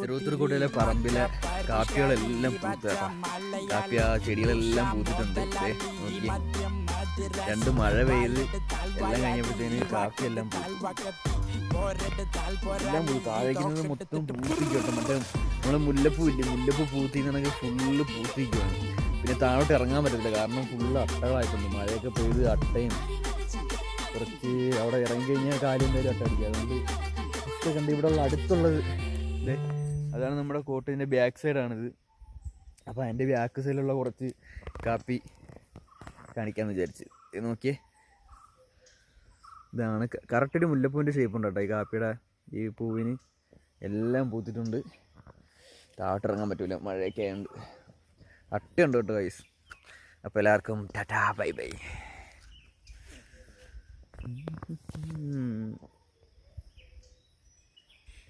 ചെറുത്തൂർക്കോട്ടയിലെ പറമ്പിലെ കാപ്പികളെല്ലാം പൂത്തേട്ടാ കാപ്പി ആ ചെടികളെല്ലാം പൂത്തിട്ടുണ്ട്. നോക്കി രണ്ട് മഴ പെയ്ത് എല്ലാം കഴിഞ്ഞപ്പോഴത്തേന് കാപ്പിയെല്ലാം എല്ലാം പൂത്തു. താഴേക്കുന്നത് മൊത്തം പൂത്തിക്കോട്ടെ മറ്റേ നമ്മളെ മുല്ലപ്പൂ ഇല്ലേ? മുല്ലപ്പൂ പൂത്തിക്കണമെങ്കിൽ ഫുള്ള് പൂത്തിക്കുവാണ് പിന്നെ താഴോട്ട് ഇറങ്ങാൻ പറ്റത്തില്ല. കാരണം ഫുള്ള് അട്ടകളായിട്ടുണ്ട്. മഴയൊക്കെ പെയ്ത് അട്ടയും കുറച്ച് അവിടെ ഇറങ്ങി കഴിഞ്ഞാൽ കാലും പേരും അട്ട അടിക്കുക അതുകൊണ്ട് ഇതൊക്കെ കണ്ട് ഇവിടെ ഉള്ള അടുത്തുള്ളത് അതാണ് നമ്മുടെ കോട്ടിന്റെ ബാക്ക് സൈഡാണിത് അപ്പോൾ അതിന്റെ ബാക്ക് സൈഡിലുള്ള കുറച്ച് കാപ്പി കാണിക്കാമെന്ന് വിചാരിച്ച്. ഇത് നോക്കിയേ. ഇതാണ് കറക്റ്റ് ഒരു മുല്ലപ്പൂവിന്റെ ഷേപ്പ് ഉണ്ട് കേട്ടോ ഈ കാപ്പിയുടെ ഈ പൂവിന്. എല്ലാം പൂത്തിട്ടുണ്ട്. താട്ടിറങ്ങാൻ പറ്റൂല. മഴയൊക്കെ ആയതുകൊണ്ട് അട്ടയുണ്ട് കേട്ടോ ഗൈസ് അപ്പോൾ എല്ലാവർക്കും ടാറ്റാ ബൈ ബൈ.